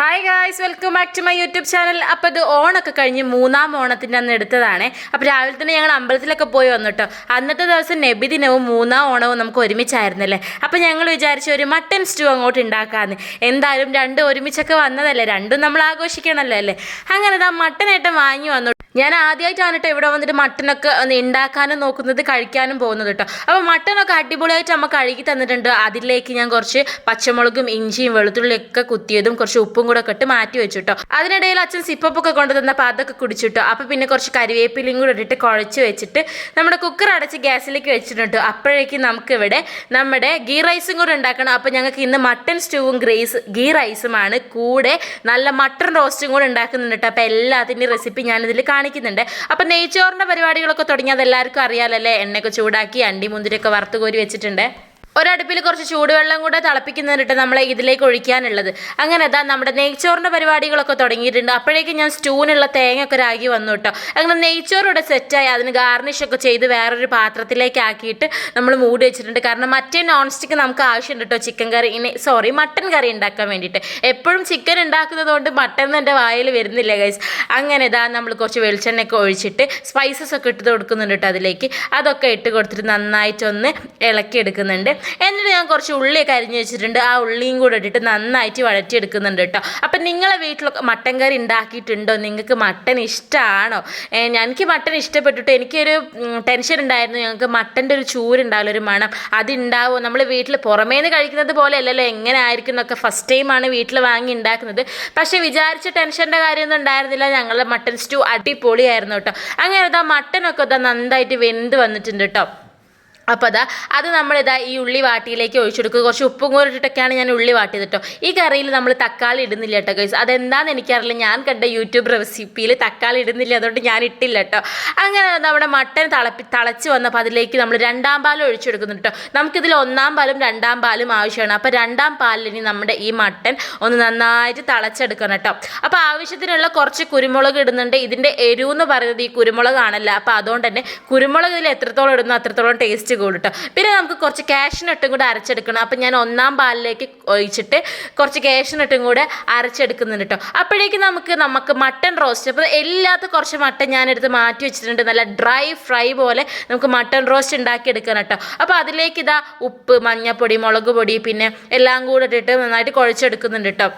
Hi guys welcome back to my YouTube channel അപ്പോൾ ഇത് ഓണൊക്കെ കഴിഞ്ഞ് മൂന്നാം ഓണത്തിന്റെ അന്ന് എടുത്തതാണ്. അപ്പോൾ രാവിലെ തന്നെ ഞങ്ങൾ അമ്പലത്തിലൊക്കെ പോയി വന്നു അന്നത്തെ ദിവസം നബി ദിനവും മൂന്നാം ഓണവും നമുക്ക് ഒരുമിച്ചായിരുന്നല്ലേ? അപ്പോൾ ഞങ്ങൾ വിചാരിച്ചു ഒരു മട്ടൻ സ്റ്റൂ അങ്ങോട്ട് ഉണ്ടാക്കാമെന്ന് എന്തായാലും രണ്ടും ഒരുമിച്ചൊക്കെ വന്നതല്ലേ? രണ്ടും നമ്മൾ ആഘോഷിക്കണമല്ലോ അല്ലേ? അങ്ങനെ ഇതാ മട്ടൻ ഏട്ടൻ വാങ്ങി വന്നു. ഞാൻ ആദ്യമായിട്ടാണ് കേട്ടോ ഇവിടെ വന്നിട്ട് മട്ടനൊക്കെ ഒന്ന് ഉണ്ടാക്കാനും നോക്കുന്നത് കഴിക്കാനും പോകുന്നത് കേട്ടോ അപ്പോൾ മട്ടനൊക്കെ അടിപൊളിയായിട്ട് അമ്മ കഴുകി തന്നിട്ടുണ്ട്. അതിലേക്ക് ഞാൻ കുറച്ച് പച്ചമുളകും ഇഞ്ചിയും വെളുത്തുള്ളിയൊക്കെ കുത്തിയതും കുറച്ച് ഉപ്പും കൂടെ ഒക്കെ ഇട്ട് മാറ്റി വെച്ചു കേട്ടോ അതിനിടയിൽ അച്ഛൻ സിപ്പപ്പൊക്കെ കൊണ്ടു തന്നപ്പോൾ അതൊക്കെ കുടിച്ചിട്ടോ അപ്പോൾ പിന്നെ കുറച്ച് കരിവേപ്പിലയും കൂടെ ഇട്ടിട്ട് കുഴച്ച് വെച്ചിട്ട് നമ്മുടെ കുക്കർ അടച്ച് ഗ്യാസിലേക്ക് വെച്ചിട്ടുണ്ട് അപ്പോഴേക്കും നമുക്കിവിടെ നമ്മുടെ ഗീ റൈസും കൂടെ ഉണ്ടാക്കണം. അപ്പോൾ ഞങ്ങൾക്ക് ഇന്ന് മട്ടൻ സ്റ്റൂവും ഗ്രേസ് ഗീ റൈസുമാണ് കൂടെ നല്ല മട്ടൺ റോസ്റ്റും കൂടെ ഉണ്ടാക്കുന്നുണ്ട് കേട്ടോ അപ്പോൾ എല്ലാത്തിന്റെയും റെസിപ്പി ഞാനിതിൽ കാണിക്കുന്നുണ്ട്. അപ്പോൾ നെയ്ച്ചോറിന്റെ പരിപാടികളൊക്കെ തുടങ്ങി അത് എല്ലാവർക്കും അറിയാമല്ലേ എണ്ണയൊക്കെ ചൂടാക്കി അണ്ടി മുന്തിരിയൊക്കെ വറുത്ത് കോരി വെച്ചിട്ടുണ്ട്. ഒരടുപ്പിൽ കുറച്ച് ചൂടുവെള്ളം കൂടെ തിളപ്പിക്കുന്നതിട്ട് നമ്മൾ ഇതിലേക്ക് ഒഴിക്കാനുള്ളത്. അങ്ങനെ അതാ നമ്മുടെ നെയ്ച്ചോറിന്റെ പരിപാടികളൊക്കെ തുടങ്ങിയിട്ടുണ്ട്. അപ്പോഴേക്കും ഞാൻ സ്റ്റൂവിനുള്ള തേങ്ങ ഒക്കെ രാഗി വന്നു കേട്ടോ. അങ്ങനെ നെയ്ച്ചോറോടെ സെറ്റായി. അതിന് ഗാർണിഷ് ഒക്കെ ചെയ്ത് വേറൊരു പാത്രത്തിലേക്ക് ആക്കിയിട്ട് നമ്മൾ മൂടി വെച്ചിട്ടുണ്ട്. കാരണം മറ്റേ നോൺ സ്റ്റിക്ക് നമുക്ക് ആവശ്യമുണ്ട് കേട്ടോ. ചിക്കൻ കറി ഇനി സോറി മട്ടൻ കറി ഉണ്ടാക്കാൻ വേണ്ടിയിട്ട്. എപ്പോഴും ചിക്കൻ ഉണ്ടാക്കുന്നത് കൊണ്ട് മട്ടൻ എന്റെ വായിൽ വരുന്നില്ല ഗൈസ് അങ്ങനെ ഇതാ നമ്മൾ കുറച്ച് വെളിച്ചെണ്ണയൊക്കെ ഒഴിച്ചിട്ട് സ്പൈസസ് ഒക്കെ ഇട്ട് കൊടുക്കുന്നുണ്ട് കേട്ടോ അതിലേക്ക്. അതൊക്കെ ഇട്ട് കൊടുത്തിട്ട് നന്നായിട്ടൊന്ന് ഇളക്കി എടുക്കുന്നുണ്ട് എന്നിട്ട് ഞാൻ കുറച്ച് ഉള്ളിയൊക്കെ അരിഞ്ഞ് വെച്ചിട്ടുണ്ട്. ആ ഉള്ളിയും കൂടെ ഇട്ടിട്ട് നന്നായിട്ട് വഴറ്റിയെടുക്കുന്നുണ്ട് കേട്ടോ. അപ്പം നിങ്ങളെ വീട്ടിലൊക്കെ മട്ടൻ കറി ഉണ്ടാക്കിയിട്ടുണ്ടോ? നിങ്ങൾക്ക് മട്ടൻ ഇഷ്ടമാണോ എനിക്ക് മട്ടൻ ഇഷ്ടപ്പെട്ടിട്ട് എനിക്കൊരു ടെൻഷൻ ഉണ്ടായിരുന്നു. ഞങ്ങൾക്ക് മട്ടന്റെ ഒരു ചൂരുണ്ടാവില്ല ഒരു മണം. അതുണ്ടാവുമോ നമ്മൾ വീട്ടിൽ പുറമേന്ന് കഴിക്കുന്നത് പോലെ അല്ലല്ലോ എങ്ങനെ ആയിരിക്കും എന്നൊക്കെ ഫസ്റ്റ് ടൈമാണ് വീട്ടിൽ വാങ്ങി ഉണ്ടാക്കുന്നത്. പക്ഷേ വിചാരിച്ച ടെൻഷന്റെ കാര്യമൊന്നും ഉണ്ടായിരുന്നില്ല. ഞങ്ങളുടെ മട്ടൻ സ്റ്റൂ അടിപൊളിയായിരുന്നു കേട്ടോ. അങ്ങനെ ഇതാ മട്ടനൊക്കെ ഇതാ നന്നായിട്ട് വെന്ത് വന്നിട്ടുണ്ട് കേട്ടോ. അപ്പോൾ അതാ അത് നമ്മളിതാ ഈ ഉള്ളി വാട്ടിയിലേക്ക് ഒഴിച്ചെടുക്കുക. കുറച്ച് ഉപ്പും കൂടെ ഇട്ടിട്ടൊക്കെയാണ് ഞാൻ ഉള്ളി വാട്ടിയത് കേട്ടോ ഈ കറിയിൽ നമ്മൾ തക്കാളി ഇടുന്നില്ല കേട്ടോ ഗൈസ് അതെന്താണെന്ന് എനിക്കറിയില്ല. ഞാൻ കണ്ട യൂട്യൂബ് റെസിപ്പിയിൽ തക്കാളി ഇടുന്നില്ല. അതുകൊണ്ട് ഞാൻ ഇട്ടില്ല കേട്ടോ. അങ്ങനെ നമ്മുടെ മട്ടൻ തിളപ്പി തിളച്ച് വന്നപ്പോൾ അതിലേക്ക് നമ്മൾ രണ്ടാം പാലും ഒഴിച്ചെടുക്കുന്നുണ്ട് കേട്ടോ. നമുക്കിതിൽ ഒന്നാം പാലും രണ്ടാം പാലും ആവശ്യമാണ്. അപ്പോൾ രണ്ടാം പാലിന് നമ്മുടെ ഈ മട്ടൻ ഒന്ന് നന്നായിട്ട് തിളച്ചെടുക്കണം കേട്ടോ. അപ്പോൾ ആവശ്യത്തിനുള്ള കുറച്ച് കുരുമുളക് ഇടുന്നുണ്ട്. ഇതിന്റെ എരിവെന്ന് പറയുന്നത് ഈ കുരുമുളകാണല്ലോ. അപ്പോൾ അതുകൊണ്ട് തന്നെ കുരുമുളക് ഇതിൽ എത്രത്തോളം ഇടുന്നു അത്രത്തോളം ടേസ്റ്റ് കൂടും കേട്ടോ പിന്നെ നമുക്ക് കുറച്ച് കാഷ്നട്ടും കൂടെ അരച്ചെടുക്കണം. അപ്പം ഞാൻ ഒന്നാം പാലിലേക്ക് ഒഴിച്ചിട്ട് കുറച്ച് കാഷ്നട്ടും കൂടെ അരച്ചെടുക്കുന്നുണ്ട് കേട്ടോ അപ്പോഴേക്കും നമുക്ക് നമുക്ക് മട്ടൺ റോസ്റ്റ് അപ്പോൾ എല്ലാത്ത കുറച്ച് മട്ടൺ ഞാനെടുത്ത് മാറ്റി വെച്ചിട്ടുണ്ട്. നല്ല ഡ്രൈ ഫ്രൈ പോലെ നമുക്ക് മട്ടൺ റോസ്റ്റ് ഉണ്ടാക്കിയെടുക്കണം കേട്ടോ അപ്പോൾ അതിലേക്ക് ഇതാ ഉപ്പ് മഞ്ഞൾപ്പൊടി മുളക് പൊടി പിന്നെ എല്ലാം കൂടെ ഇട്ടിട്ട് നന്നായിട്ട് കുഴച്ചെടുക്കുന്നുണ്ട് കേട്ടോ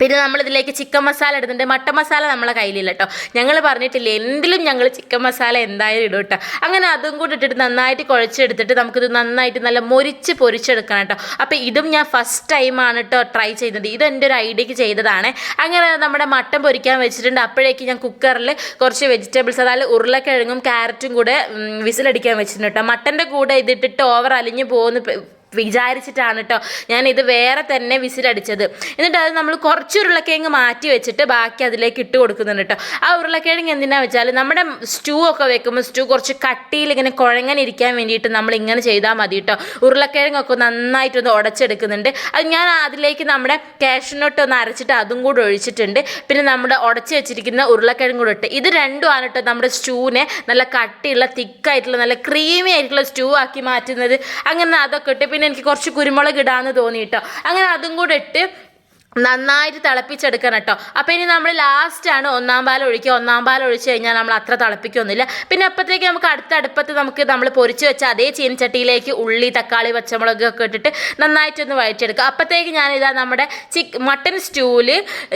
പിന്നെ നമ്മളിതിലേക്ക് ചിക്കൻ മസാല ഇടുന്നുണ്ട്. മട്ടൻ മസാല നമ്മളെ കയ്യിലില്ല കേട്ടോ ഞങ്ങൾ പറഞ്ഞിട്ടില്ല എന്തിലും ഞങ്ങൾ ചിക്കൻ മസാല എന്തായാലും ഇടും കേട്ടോ അങ്ങനെ അതും കൂടി ഇട്ടിട്ട് നന്നായിട്ട് കുഴച്ചെടുത്തിട്ട് നമുക്കിത് നന്നായിട്ട് നല്ല മൊരിച്ച് പൊരിച്ചെടുക്കണം കേട്ടോ അപ്പോൾ ഇതും ഞാൻ ഫസ്റ്റ് ടൈമാണ് കേട്ടോ ട്രൈ ചെയ്യുന്നത് ഇത് ഒരു ഐഡിയക്ക് ചെയ്തതാണ്. അങ്ങനെ നമ്മുടെ മട്ടൻ പൊരിക്കാൻ വെച്ചിട്ടുണ്ട്. അപ്പോഴേക്ക് ഞാൻ കുക്കറിൽ കുറച്ച് വെജിറ്റബിൾസ് അതായത് ഉരുളക്കിഴങ്ങും ക്യാരറ്റും കൂടെ വിസിലടിക്കാൻ വെച്ചിട്ടുണ്ട് കേട്ടോ മട്ടന്റെ കൂടെ ഇതിട്ടിട്ട് ഓവർ അലിഞ്ഞു പോകുന്ന വിചാരിച്ചിട്ടാണ് കേട്ടോ ഞാനിത് വേറെ തന്നെ വിസിലടിച്ചത്. എന്നിട്ട് അത് നമ്മൾ കുറച്ച് ഉരുളക്കിഴങ്ങ് മാറ്റി വെച്ചിട്ട് ബാക്കി അതിലേക്ക് ഇട്ട് കൊടുക്കുന്നുണ്ട് കേട്ടോ ആ ഉരുളക്കിഴങ്ങ് എന്തിനാണെന്ന് വെച്ചാൽ നമ്മുടെ സ്റ്റൂ ഒക്കെ വെക്കുമ്പോൾ സ്റ്റൂ കുറച്ച് കട്ടിയിൽ ഇങ്ങനെ കുഴങ്ങനിരിക്കാൻ വേണ്ടിയിട്ട് നമ്മൾ ഇങ്ങനെ ചെയ്താൽ മതി കേട്ടോ ഉരുളക്കിഴങ്ങൊക്കെ നന്നായിട്ടൊന്ന് ഉടച്ചെടുക്കുന്നുണ്ട്. അത് ഞാൻ അതിലേക്ക് നമ്മുടെ കാഷ്നട്ട് ഒന്ന് അരച്ചിട്ട് അതും കൂടെ ഒഴിച്ചിട്ടുണ്ട്. പിന്നെ നമ്മുടെ ഉടച്ച് വെച്ചിരിക്കുന്ന ഉരുളക്കിഴങ്ങ് കൂടെ ഇട്ട്. ഇത് രണ്ടുമാണ് കേട്ടോ നമ്മുടെ സ്റ്റൂവിനെ നല്ല കട്ടിയുള്ള തിക്കായിട്ടുള്ള നല്ല ക്രീമി ആയിട്ടുള്ള സ്റ്റൂ ആക്കി മാറ്റുന്നത്. അങ്ങനെ അതൊക്കെ ഇട്ട്. പിന്നെ എനിക്ക് കുറച്ച് കുരുമുളക് ഇടാന്ന് തോന്നിയിട്ടോ. അങ്ങനെ അതും കൂടെ ഇട്ട് നന്നായിട്ട് തിളപ്പിച്ചെടുക്കണം കേട്ടോ. അപ്പോൾ ഇനി നമ്മൾ ലാസ്റ്റാണ് ഒന്നാം പാൽ ഒഴിക്കുക. ഒന്നാം പാൽ ഒഴിച്ച് കഴിഞ്ഞാൽ നമ്മൾ അത്ര തിളപ്പിക്കൊന്നുമില്ല. പിന്നെ അപ്പോഴത്തേക്ക് നമുക്ക് അടുത്ത അടുപ്പത്ത് നമുക്ക് നമ്മൾ പൊരിച്ച് വെച്ച അതേ ചീനച്ചട്ടിയിലേക്ക് ഉള്ളി തക്കാളി പച്ചമുളക് ഒക്കെ ഇട്ടിട്ട് നന്നായിട്ടൊന്ന് വഴറ്റിയെടുക്കുക. അപ്പോഴത്തേക്ക് ഞാനിതാ നമ്മുടെ ചിക്ക് മട്ടൻ സ്റ്റൂവിൽ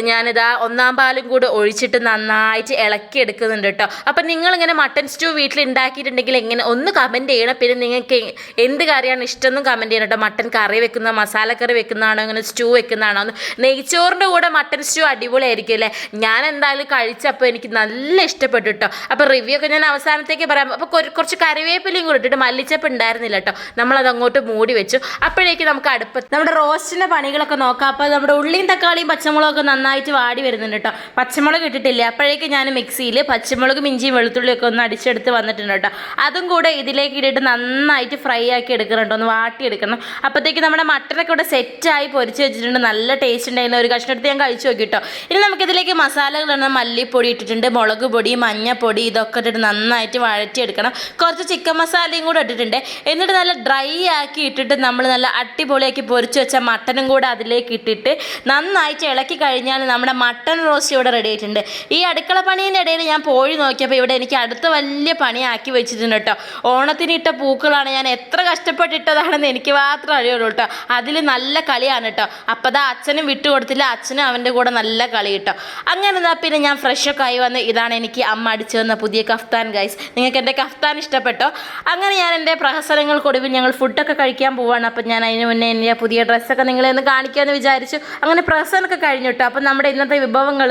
ഞാനിതാ ഒന്നാം പാലും കൂടി ഒഴിച്ചിട്ട് നന്നായിട്ട് ഇളക്കി എടുക്കുന്നുണ്ട് കേട്ടോ. അപ്പം നിങ്ങളിങ്ങനെ മട്ടൻ സ്റ്റൂ വീട്ടിൽ ഉണ്ടാക്കിയിട്ടുണ്ടെങ്കിൽ എങ്ങനെ ഒന്ന് കമന്റ് ചെയ്യണം. പിന്നെ നിങ്ങൾക്ക് എന്ത് കറിയാണ് ഇഷ്ടമെന്നും കമന്റ് ചെയ്യണം കേട്ടോ. മട്ടൻ കറി വെക്കുന്ന മസാല കറി വെക്കുന്നതാണോ അങ്ങനെ സ്റ്റൂ വെക്കുന്നതാണോ നെയ്ച്ചോറിന്റെ കൂടെ മട്ടൻ സ്റ്റൂ അടിപൊളിയായിരിക്കും അല്ലേ ഞാൻ എന്തായാലും കഴിച്ചപ്പോൾ എനിക്ക് നല്ല ഇഷ്ടപ്പെട്ടു കേട്ടോ അപ്പോൾ റിവ്യൂ ഒക്കെ ഞാൻ അവസാനത്തേക്ക് പറയാം. അപ്പോൾ കുറച്ച് കറിവേപ്പിലയും കൂടി ഇട്ടിട്ട് മല്ലിച്ചപ്പ് ഉണ്ടായിരുന്നില്ല കേട്ടോ നമ്മളത് അങ്ങോട്ട് മൂടി വെച്ചു. അപ്പോഴേക്ക് നമുക്ക് അടുപ്പത്ത് നമ്മുടെ റോസ്റ്റിന്റെ പണികളൊക്കെ നോക്കാം. അപ്പോൾ നമ്മുടെ ഉള്ളിയും തക്കാളിയും പച്ചമുളകൊക്കെ നന്നായിട്ട് വാടി വരുന്നുണ്ട് കേട്ടോ പച്ചമുളക് ഇട്ടിട്ടില്ല? അപ്പോഴേക്ക് ഞാൻ മിക്സിയിൽ പച്ചമുളകും ഇഞ്ചിയും വെളുത്തുള്ളിയൊക്കെ ഒന്ന് അടിച്ചെടുത്ത് വന്നിട്ടുണ്ട് കേട്ടോ അതും കൂടെ ഇതിലേക്ക് ഇട്ടിട്ട് നന്നായിട്ട് ഫ്രൈ ആക്കി എടുക്കണം കേട്ടോ ഒന്ന് വാട്ടിയെടുക്കണം. അപ്പോഴത്തേക്ക് നമ്മുടെ മട്ടനൊക്കെ ഇവിടെ സെറ്റായി പൊരിച്ച് വെച്ചിട്ടുണ്ട്. നല്ല ടേസ്റ്റ് ഉണ്ടായിരുന്നു? ഒരു കഷ്ണം എടുത്ത് ഞാൻ കഴിച്ചു നോക്കി കേട്ടോ ഇനി നമുക്കിതിലേക്ക് മസാലകൾ ഇടണം. മല്ലിപ്പൊടി ഇട്ടിട്ടുണ്ട് മുളക് പൊടി മഞ്ഞപ്പൊടി ഇതൊക്കെ ഇട്ടിട്ട് നന്നായിട്ട് വഴറ്റിയെടുക്കണം. കുറച്ച് ചിക്കൻ മസാലയും കൂടെ ഇട്ടിട്ടുണ്ട്. എന്നിട്ട് നല്ല ഡ്രൈ ആക്കി ഇട്ടിട്ട് നമ്മൾ നല്ല അടിപൊളിയാക്കി പൊരിച്ചു വെച്ച മട്ടനും കൂടെ അതിലേക്ക് ഇട്ടിട്ട് നന്നായിട്ട് ഇളക്കി കഴിഞ്ഞാൽ നമ്മുടെ മട്ടൻ റോസ്റ്റ് ഇവിടെ റെഡി ആയിട്ടുണ്ട്. ഈ അടുക്കള പണീന്റെ ഇടയിൽ ഞാൻ പോയി നോക്കിയപ്പോൾ ഇവിടെ എനിക്ക് അടുത്ത വലിയ പണിയാക്കി വെച്ചിട്ടുണ്ട് കേട്ടോ. ഓണത്തിന് ഇട്ട പൂക്കളാണ് ഞാൻ എത്ര കഷ്ടപ്പെട്ടിട്ടതാണെന്ന് എനിക്ക് മാത്രം അറിയുള്ളൂ കേട്ടോ. അതിൽ നല്ല കളിയാണ് കേട്ടോ. അപ്പോൾ അതാ അച്ഛനും വിട്ടു കൊടുത്തില്ല. അച്ഛനും അവന്റെ കൂടെ നല്ല കളി കിട്ടും. അങ്ങനെ എന്നാ പിന്നെ ഞാൻ ഫ്രഷൊക്കെ ആയി വന്ന് ഇതാണ് എനിക്ക് അമ്മ അടിച്ചു തന്ന പുതിയ കഫ്താൻ ഗൈസ് നിങ്ങൾക്ക് എന്റെ കഫ്താൻ ഇഷ്ടപ്പെട്ടോ? അങ്ങനെ ഞാൻ എന്റെ പ്രഹസനങ്ങൾക്കൊടുവിൽ ഞങ്ങൾ ഫുഡൊക്കെ കഴിക്കാൻ പോവാണ്. അപ്പം ഞാൻ അതിന് മുന്നേ എന്റെ പുതിയ ഡ്രസ്സൊക്കെ നിങ്ങളെ ഒന്ന് കാണിക്കാമെന്ന് വിചാരിച്ചു. അങ്ങനെ പ്രഹസനമൊക്കെ കഴിഞ്ഞു കേട്ടോ. അപ്പം നമ്മുടെ ഇന്നത്തെ വിഭവങ്ങൾ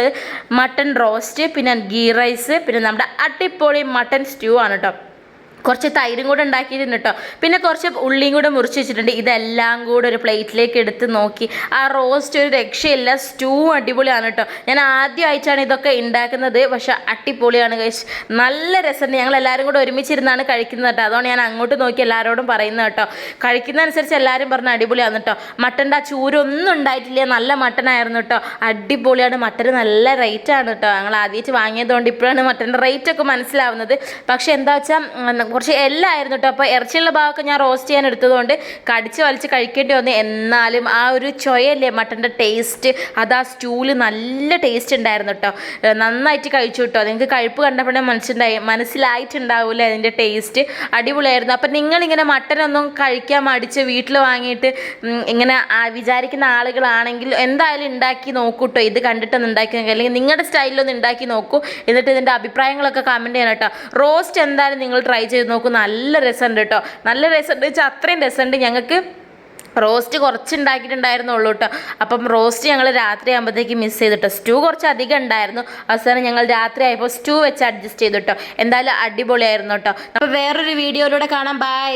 മട്ടൺ റോസ്റ്റ് പിന്നെ ഗീ റൈസ് പിന്നെ നമ്മുടെ അട്ടിപ്പൊളി മട്ടൺ സ്റ്റൂ ആണ് കേട്ടോ. കുറച്ച് തൈരും കൂടെ ഉണ്ടാക്കിയിട്ടുണ്ട് കേട്ടോ പിന്നെ കുറച്ച് ഉള്ളിയും കൂടെ മുറിച്ച് വെച്ചിട്ടുണ്ട്. ഇതെല്ലാം കൂടെ ഒരു പ്ലേറ്റിലേക്ക് എടുത്ത് നോക്കി. ആ റോസ്റ്റ് ഒരു രക്ഷയില്ല. സ്റ്റൂ അടിപൊളിയാണ് കേട്ടോ ഞാൻ ആദ്യമായിട്ടാണ് ഇതൊക്കെ ഉണ്ടാക്കുന്നത്. പക്ഷെ അടിപൊളിയാണ് കഴിച്ച് നല്ല രസമുണ്ട്. ഞങ്ങൾ എല്ലാവരും കൂടെ ഒരുമിച്ചിരുന്നാണ് കഴിക്കുന്നത് കേട്ടോ അതുകൊണ്ട് ഞാൻ അങ്ങോട്ട് നോക്കി എല്ലാവരോടും പറയുന്നത് കേട്ടോ കഴിക്കുന്നതനുസരിച്ച് എല്ലാവരും പറഞ്ഞ അടിപൊളിയാണ് കേട്ടോ മട്ടന്റെ ആ ചൂരൊന്നും ഉണ്ടായിട്ടില്ല. നല്ല മട്ടനായിരുന്നു കേട്ടോ അടിപൊളിയാണ്. മട്ടൻ നല്ല റേറ്റാണ് കേട്ടോ ഞങ്ങൾ ആദ്യമായിട്ട് വാങ്ങിയതുകൊണ്ട് ഇപ്പോഴാണ് മട്ടന്റെ റേറ്റ് ഒക്കെ മനസ്സിലാവുന്നത്. പക്ഷെ എന്താ വെച്ചാൽ കുറച്ച് എല്ലായിരുന്നു കേട്ടോ അപ്പോൾ ഇറച്ചിയുള്ള ഭാഗമൊക്കെ ഞാൻ റോസ്റ്റ് ചെയ്യാൻ എടുത്തതുകൊണ്ട് കടിച്ച് വലിച്ച് കഴിക്കേണ്ടി വന്നു. എന്നാലും ആ ഒരു ചൊയല്ലേ മട്ടന്റെ ടേസ്റ്റ് അത് ആ സ്റ്റൂൽ നല്ല ടേസ്റ്റ് ഉണ്ടായിരുന്നു കേട്ടോ നന്നായിട്ട് കഴിച്ചു കേട്ടോ നിങ്ങൾക്ക് കഴിപ്പ് കണ്ടപ്പോഴേ മനസ്സിലായി മനസ്സിലായിട്ടുണ്ടാവില്ലേ അതിന്റെ ടേസ്റ്റ് അടിപൊളിയായിരുന്നു. അപ്പം നിങ്ങളിങ്ങനെ മട്ടനൊന്നും കഴിക്കാൻ മടിച്ച് വീട്ടിൽ വാങ്ങിയിട്ട് ഇങ്ങനെ വിചാരിക്കുന്ന ആളുകളാണെങ്കിൽ എന്തായാലും ഉണ്ടാക്കി നോക്കൂ കേട്ടോ ഇത് കണ്ടിട്ടൊന്ന് ഉണ്ടാക്കി അല്ലെങ്കിൽ നിങ്ങളുടെ സ്റ്റൈലിലൊന്ന് ഉണ്ടാക്കി നോക്കൂ. എന്നിട്ട് ഇതിന്റെ അഭിപ്രായങ്ങളൊക്കെ കമന്റ് ചെയ്യണം കേട്ടോ റോസ്റ്റ് എന്തായാലും നിങ്ങൾ ട്രൈ ചെയ്ത് നോക്കൂ നല്ല രസമുണ്ട് കേട്ടോ. നല്ല രസമുണ്ട്. വെച്ചാൽ അത്രയും രസമുണ്ട്. ഞങ്ങൾക്ക് റോസ്റ്റ് കുറച്ച് ഉണ്ടാക്കിയിട്ടുണ്ടായിരുന്നുള്ളൂ കേട്ടോ. അപ്പം റോസ്റ്റ് ഞങ്ങൾ രാത്രി ആകുമ്പോഴത്തേക്ക് മിസ് ചെയ്തിട്ടോ സ്റ്റൂ കുറച്ച് അധികം ഉണ്ടായിരുന്നു. അവസാനം ഞങ്ങൾ രാത്രി ആയപ്പോൾ സ്റ്റൂ വെച്ച് അഡ്ജസ്റ്റ് ചെയ്തു കേട്ടോ. എന്തായാലും അടിപൊളിയായിരുന്നു കേട്ടോ. അപ്പോൾ വേറൊരു വീഡിയോയിലൂടെ കാണാം. ബൈ